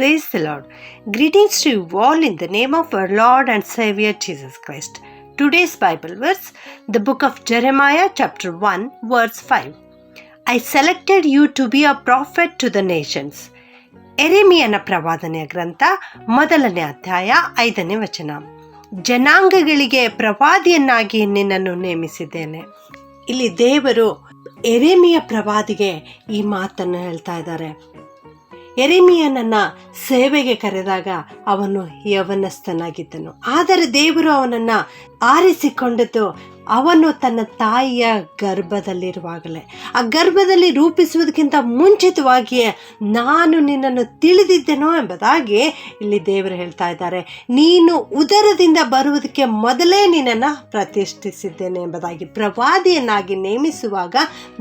Praise the lord greetings to you all in the name of lord and saviour Jesus Christ today's Bible verse the book of Jeremiah chapter one verse five I selected you to be a prophet to the nations ಎರೆಮಿಯನ ಪ್ರವಾದನೆಯ ಗ್ರಂಥ, ಮೊದಲನೇ ಅಧ್ಯಾಯ, ಐದನೇ ವಚನ. ಜನಾಂಗಗಳಿಗೆ ಪ್ರವಾದಿಯನ್ನಾಗಿ ನಿನ್ನನ್ನು ನೇಮಿಸಿದ್ದೇನೆ. ಇಲ್ಲಿ ದೇವರು ಎರೆಮಿಯ ಪ್ರವಾದಿಗೆ ಈ ಮಾತನ್ನು ಹೇಳ್ತಾ ಇದ್ದಾರೆ. ಎರೆಮಿಯನನ್ನ ಸೇವೆಗೆ ಕರೆದಾಗ ಅವನು ಯವನಸ್ಥನಾಗಿದ್ದನು. ಆದರೆ ದೇವರು ಅವನನ್ನ ಆರಿಸಿಕೊಂಡದ್ದು ಅವನು ತನ್ನ ತಾಯಿಯ ಗರ್ಭದಲ್ಲಿರುವಾಗಲೇ. ಆ ಗರ್ಭದಲ್ಲಿ ರೂಪಿಸುವುದಕ್ಕಿಂತ ಮುಂಚಿತವಾಗಿಯೇ ನಾನು ನಿನ್ನನ್ನು ತಿಳಿದಿದ್ದೆನೋ ಎಂಬುದಾಗಿ ಇಲ್ಲಿ ದೇವರು ಹೇಳ್ತಾ ಇದ್ದಾರೆ. ನೀನು ಉದರದಿಂದ ಬರುವುದಕ್ಕೆ ಮೊದಲೇ ನಿನ್ನನ್ನು ಪ್ರತಿಷ್ಠಿಸಿದ್ದೇನೆ ಎಂಬುದಾಗಿ ಪ್ರವಾದಿಯನ್ನಾಗಿ ನೇಮಿಸುವಾಗ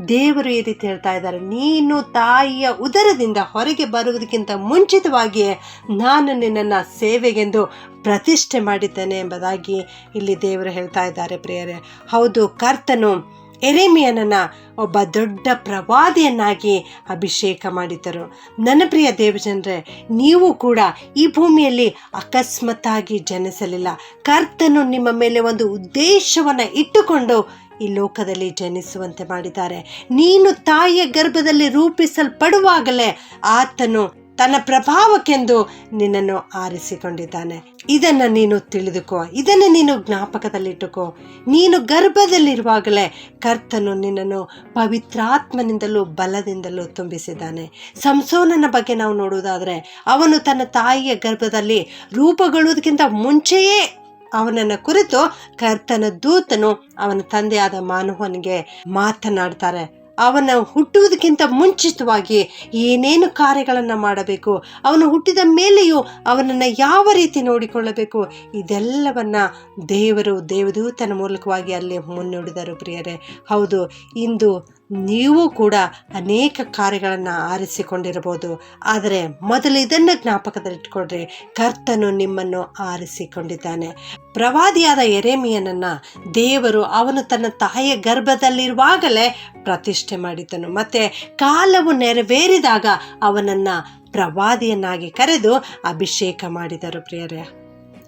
ದೇವರು ಈ ರೀತಿ ಹೇಳ್ತಾ ಇದ್ದಾರೆ. ನೀನು ತಾಯಿಯ ಉದರದಿಂದ ಹೊರಗೆ ಬರುವುದಕ್ಕಿಂತ ಮುಂಚಿತವಾಗಿಯೇ ನಾನು ನಿನ್ನನ್ನು ಸೇವೆಗೆಂದು ಪ್ರತಿಷ್ಠೆ ಮಾಡಿದ್ದೇನೆ ಎಂಬುದಾಗಿ ಇಲ್ಲಿ ದೇವರು ಹೇಳ್ತಾ ಇದ್ದಾರೆ ಪ್ರಿಯರೇ. ಹೌದು, ಕರ್ತನು ಎರೆಮಿಯನನ್ನ ಒಬ್ಬ ದೊಡ್ಡ ಪ್ರವಾದಿಯನ್ನಾಗಿ ಅಭಿಷೇಕ ಮಾಡಿದರು ನನ್ನ ಪ್ರಿಯ ದೇವಜನರೇ, ನೀವು ಕೂಡ ಈ ಭೂಮಿಯಲ್ಲಿ ಅಕಸ್ಮಾತ್ತಾಗಿ ಜನಿಸಲಿಲ್ಲ. ಕರ್ತನು ನಿಮ್ಮ ಮೇಲೆ ಒಂದು ಉದ್ದೇಶವನ್ನು ಇಟ್ಟುಕೊಂಡು ಈ ಲೋಕದಲ್ಲಿ ಜನಿಸುವಂತೆ ಮಾಡಿದ್ದಾರೆ. ನೀನು ತಾಯಿಯ ಗರ್ಭದಲ್ಲಿ ರೂಪಿಸಲ್ಪಡುವಾಗಲೇ ಆತನು ತನ್ನ ಪ್ರಭಾವಕ್ಕೆಂದು ನಿನ್ನನ್ನು ಆರಿಸಿಕೊಂಡಿದ್ದಾನೆ. ಇದನ್ನು ನೀನು ತಿಳಿದುಕೋ. ಇದನ್ನು ನೀನು ಜ್ಞಾಪಕದಲ್ಲಿಟ್ಟುಕೋ. ನೀನು ಗರ್ಭದಲ್ಲಿರುವಾಗಲೇ ಕರ್ತನು ನಿನ್ನನ್ನು ಪವಿತ್ರಾತ್ಮನಿಂದಲೂ ಬಲದಿಂದಲೂ ತುಂಬಿಸಿದ್ದಾನೆ. ಸಂಸೋನನ ಬಗ್ಗೆ ನಾವು ನೋಡುವುದಾದರೆ, ಅವನು ತನ್ನ ತಾಯಿಯ ಗರ್ಭದಲ್ಲಿ ರೂಪಗೊಳ್ಳುವುದಕ್ಕಿಂತ ಮುಂಚೆಯೇ ಅವನನ್ನು ಕುರಿತು ಕರ್ತನ ದೂತನು ಅವನ ತಂದೆಯಾದ ಮಾನವನಿಗೆ ಮಾತನಾಡ್ತಾರೆ. ಅವನ ಹುಟ್ಟುವುದಕ್ಕಿಂತ ಮುಂಚಿತವಾಗಿ ಏನೇನು ಕಾರ್ಯಗಳನ್ನು ಮಾಡಬೇಕು, ಅವನು ಹುಟ್ಟಿದ ಮೇಲೆಯೂ ಅವನನ್ನು ಯಾವ ರೀತಿ ನೋಡಿಕೊಳ್ಳಬೇಕು, ಇದೆಲ್ಲವನ್ನು ದೇವರು ದೇವದೂತನ ಮೂಲಕವಾಗಿ ಅಲ್ಲಿ ಮುನ್ನುಡಿದರು ಪ್ರಿಯರೇ. ಹೌದು, ಇಂದು ನೀವು ಕೂಡ ಅನೇಕ ಕಾರ್ಯಗಳನ್ನು ಆರಿಸಿಕೊಂಡಿರಬಹುದು. ಆದರೆ ಮೊದಲು ಇದನ್ನು ಜ್ಞಾಪಕದಲ್ಲಿಟ್ಕೊಳ್ರಿ. ಕರ್ತನು ನಿಮ್ಮನ್ನು ಆರಿಸಿಕೊಂಡಿದ್ದಾನೆ. ಪ್ರವಾದಿಯಾದ ಎರೆಮಿಯನನ್ನು ದೇವರು ಅವನು ತನ್ನ ತಾಯಿಯ ಗರ್ಭದಲ್ಲಿರುವಾಗಲೇ ಪ್ರತಿಷ್ಠೆ ಮಾಡಿದ್ದನು. ಮತ್ತು ಕಾಲವು ನೆರವೇರಿದಾಗ ಅವನನ್ನು ಪ್ರವಾದಿಯನ್ನಾಗಿ ಕರೆದು ಅಭಿಷೇಕ ಮಾಡಿದರು ಪ್ರಿಯರೇ.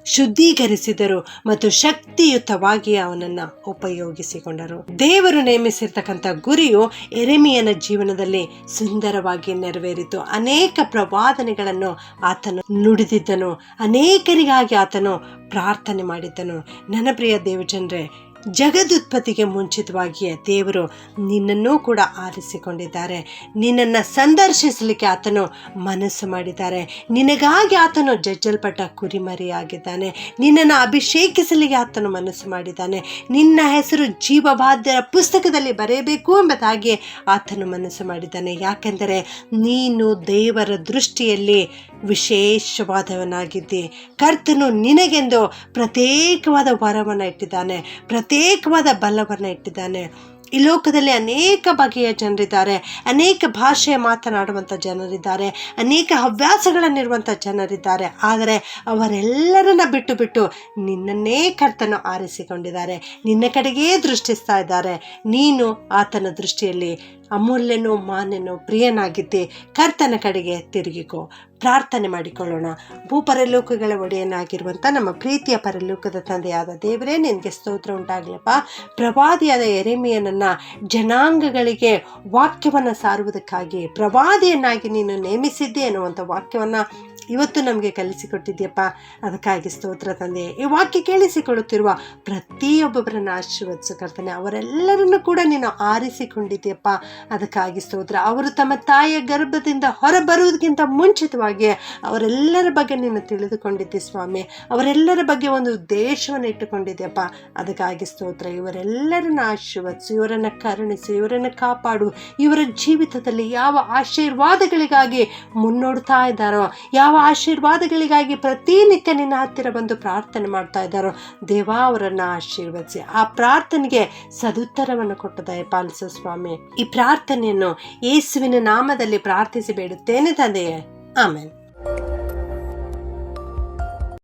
ಶುದ್ಧೀಕರಿಸಿದರು ಮತ್ತು ಶಕ್ತಿಯುತವಾಗಿ ಅವನನ್ನ ಉಪಯೋಗಿಸಿಕೊಂಡರು. ದೇವರು ನೇಮಿಸಿರ್ತಕ್ಕಂಥ ಗುರಿಯು ಎರೆಮಿಯನ ಜೀವನದಲ್ಲಿ ಸುಂದರವಾಗಿ ನೆರವೇರಿತು. ಅನೇಕ ಪ್ರವಾದನೆಗಳನ್ನು ಆತನು ನುಡಿದಿದ್ದನು. ಅನೇಕರಿಗಾಗಿ ಆತನು ಪ್ರಾರ್ಥನೆ ಮಾಡಿದ್ದನು. ನನ್ನ ಪ್ರಿಯ ದೇವಜನರೇ ಜಗದುತ್ಪತ್ತಿಗೆ ಮುಂಚಿತವಾಗಿಯೇ ದೇವರು ನಿನ್ನನ್ನೂ ಕೂಡ ಆರಿಸಿಕೊಂಡಿದ್ದಾರೆ. ನಿನ್ನನ್ನು ಸಂದರ್ಶಿಸಲಿಕ್ಕೆ ಆತನು ಮನಸ್ಸು ಮಾಡಿದ್ದಾರೆ. ನಿನಗಾಗಿ ಆತನು ಜಜ್ಜಲ್ಪಟ್ಟ ಕುರಿಮರಿಯಾಗಿದ್ದಾನೆ. ನಿನ್ನನ್ನು ಅಭಿಷೇಕಿಸಲಿಕ್ಕೆ ಆತನು ಮನಸ್ಸು ಮಾಡಿದ್ದಾನೆ. ನಿನ್ನ ಹೆಸರು ಜೀವಬಾಧ್ಯರ ಪುಸ್ತಕದಲ್ಲಿ ಬರೆಯಬೇಕು ಎಂಬುದಾಗಿ ಆತನು ಮನಸ್ಸು ಮಾಡಿದ್ದಾನೆ. ಯಾಕೆಂದರೆ ನೀನು ದೇವರ ದೃಷ್ಟಿಯಲ್ಲಿ ವಿಶೇಷವಾದವನಾಗಿದ್ದಿ. ಕರ್ತನು ನಿನಗೆಂದು ಪ್ರತ್ಯೇಕವಾದ ವರವನ್ನು ಇಟ್ಟಿದ್ದಾನೆ, ಪ್ರತ್ಯೇಕವಾದ ಬಲವನ್ನು ಇಟ್ಟಿದ್ದಾನೆ. ಈ ಲೋಕದಲ್ಲಿ ಅನೇಕ ಬಗೆಯ ಜನರಿದ್ದಾರೆ, ಅನೇಕ ಭಾಷೆ ಮಾತನಾಡುವಂಥ ಜನರಿದ್ದಾರೆ, ಅನೇಕ ಹವ್ಯಾಸಗಳನ್ನಿರುವಂಥ ಜನರಿದ್ದಾರೆ. ಆದರೆ ಅವರೆಲ್ಲರನ್ನ ಬಿಟ್ಟು ಬಿಟ್ಟು ನಿನ್ನನ್ನೇ ಕರ್ತನು ಆರಿಸಿಕೊಂಡಿದ್ದಾರೆ. ನಿನ್ನ ಕಡೆಗೇ ದೃಷ್ಟಿಸ್ತಾ ಇದ್ದಾರೆ. ನೀನು ಆತನ ದೃಷ್ಟಿಯಲ್ಲಿ ಅಮೂಲ್ಯನೋ ಮಾನ್ಯನೋ ಪ್ರಿಯನಾಗಿದ್ದೆ. ಕರ್ತನ ಕಡೆಗೆ ತಿರುಗಿಕೋ. ಪ್ರಾರ್ಥನೆ ಮಾಡಿಕೊಳ್ಳೋಣ. ಭೂಪರಲೋಕಗಳ ಒಡೆಯನಾಗಿರುವಂಥ ನಮ್ಮ ಪ್ರೀತಿಯ ಪರಲೋಕದ ತಂದೆಯಾದ ದೇವರೇ, ನಿನಗೆ ಸ್ತೋತ್ರ ಉಂಟಾಗಲಪ್ಪ. ಪ್ರವಾದಿಯಾದ ಎರೆಮೆಯನನ್ನು ಜನಾಂಗಗಳಿಗೆ ವಾಕ್ಯವನ್ನು ಸಾರುವುದಕ್ಕಾಗಿ ಪ್ರವಾದಿಯನ್ನಾಗಿ ನೀನು ನೇಮಿಸಿದ್ದೆ ಅನ್ನುವಂಥ ವಾಕ್ಯವನ್ನು ಇವತ್ತು ನಮಗೆ ಕಲಿಸಿಕೊಟ್ಟಿದ್ಯಪ್ಪ ಅದಕ್ಕಾಗಿ ಸ್ತೋತ್ರ ತಂದೆ. ಈ ವಾಕ್ಯ ಕೇಳಿಸಿಕೊಳ್ಳುತ್ತಿರುವ ಪ್ರತಿಯೊಬ್ಬೊಬ್ಬರನ್ನು ಆಶೀರ್ವದಿಸು ಕರ್ತನೆ. ಅವರೆಲ್ಲರನ್ನು ಕೂಡ ನೀನು ಆರಿಸಿಕೊಂಡಿದ್ಯಪ್ಪ. ಅದಕ್ಕಾಗಿ ಸ್ತೋತ್ರ. ಅವರು ತಮ್ಮ ತಾಯಿಯ ಗರ್ಭದಿಂದ ಹೊರಬರುವುದಕ್ಕಿಂತ ಮುಂಚಿತವಾಗಿ ಅವರೆಲ್ಲರ ಬಗ್ಗೆ ನೀನು ತಿಳಿದುಕೊಂಡಿದ್ದೆ ಸ್ವಾಮಿ. ಅವರೆಲ್ಲರ ಬಗ್ಗೆ ಒಂದು ಉದ್ದೇಶವನ್ನು ಇಟ್ಟುಕೊಂಡಿದ್ಯಪ್ಪ. ಅದಕ್ಕಾಗಿ ಸ್ತೋತ್ರ. ಇವರೆಲ್ಲರನ್ನ ಆಶೀರ್ವದಿಸು. ಇವರನ್ನು ಕರುಣಿಸು. ಇವರನ್ನು ಕಾಪಾಡು. ಇವರ ಜೀವಿತದಲ್ಲಿ ಯಾವ ಆಶೀರ್ವಾದಗಳಿಗಾಗಿ ಮುನ್ನೋಡ್ತಾ ಇದ್ದಾರೋ, ಯಾವ ಆಶೀರ್ವಾದಗಳಿಗಾಗಿ ಪ್ರತಿನಿತ್ಯ ನಿನ್ನ ಹತ್ತಿರ ಬಂದು ಪ್ರಾರ್ಥನೆ ಮಾಡ್ತಾ ಇದ್ದಾರೋ, ದೇವಾ ಅವರನ್ನು ಆಶೀರ್ವದಿಸಿ. ಆ ಪ್ರಾರ್ಥನೆಗೆ ಸದುತ್ತರವನ್ನು ಕೊಟ್ಟ ದಯಪಾಲಿಸು ಸ್ವಾಮಿ ಈ ಪ್ರಾರ್ಥನೆಯನ್ನು ಯೇಸುವಿನ ನಾಮದಲ್ಲಿ ಪ್ರಾರ್ಥಿಸಿ ಬೇಡುತ್ತೇನೆ ತಂದೆಯೇ. ಆಮೇಲೆ